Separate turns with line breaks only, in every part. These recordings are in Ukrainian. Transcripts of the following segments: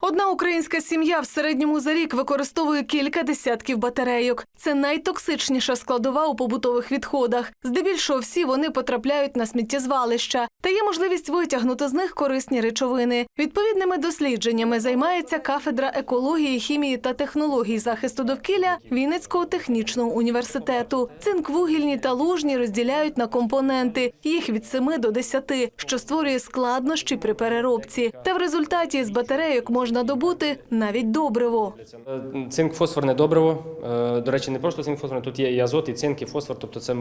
Одна українська сім'я в середньому за рік використовує кілька десятків батарейок. Це найтоксичніша складова у побутових відходах. Здебільшого всі вони потрапляють на сміттєзвалища. Та є можливість витягнути з них корисні речовини. Відповідними дослідженнями займається кафедра екології, хімії та технологій захисту довкілля Вінницького технічного університету. Цинк вугільні та лужні розділяють на компоненти. Їх від 7 до 10, що створює складнощі при переробці. Та в результаті з батарейок можна добути навіть добриво.
Цинк фосфорне добриво. Е, До речі, не просто цинк фосфорне, тут є і азот, і цинк, і фосфор. Тобто це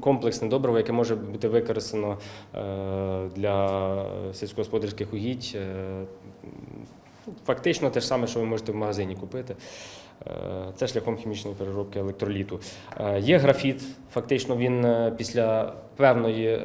комплексне добриво, яке може бути використано е, для сільськогосподарських угідь. Фактично те ж саме, що ви можете в магазині купити. Е, Це шляхом хімічної переробки електроліту. Е, Є графіт, фактично він е, після певної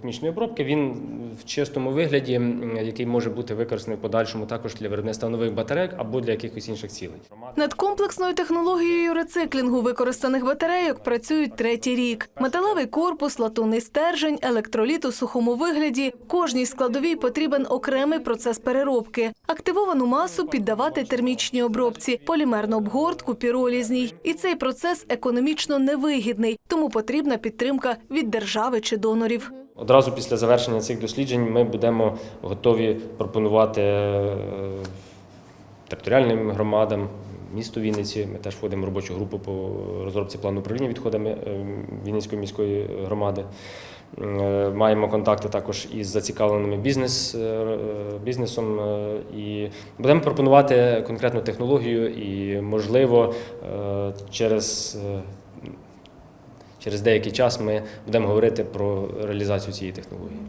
хімічної обробки він в чистому вигляді, який може бути використаний в подальшому також для виробництва нових батарейок або для якихось інших цілей.
Над комплексною технологією рециклінгу використаних батарейок працюють третій рік. Металевий корпус, латунний стержень, електроліт у сухому вигляді. Кожній складовій потрібен окремий процес переробки. Активовану масу піддавати термічній обробці, полімерну обгортку, піролізній. І цей процес економічно невигідний, тому потрібна підтримка від держави чи донорів.
Одразу після завершення цих досліджень ми будемо готові пропонувати е, територіальним громадам, місту Вінниці. Ми теж входимо в робочу групу по розробці плану управління відходами е, Вінницької міської громади. Е, Маємо контакти також із зацікавленими бізнес, е, бізнесом е, і будемо пропонувати конкретну технологію і, можливо, е, через е, Через деякий час ми будемо говорити про реалізацію цієї технології.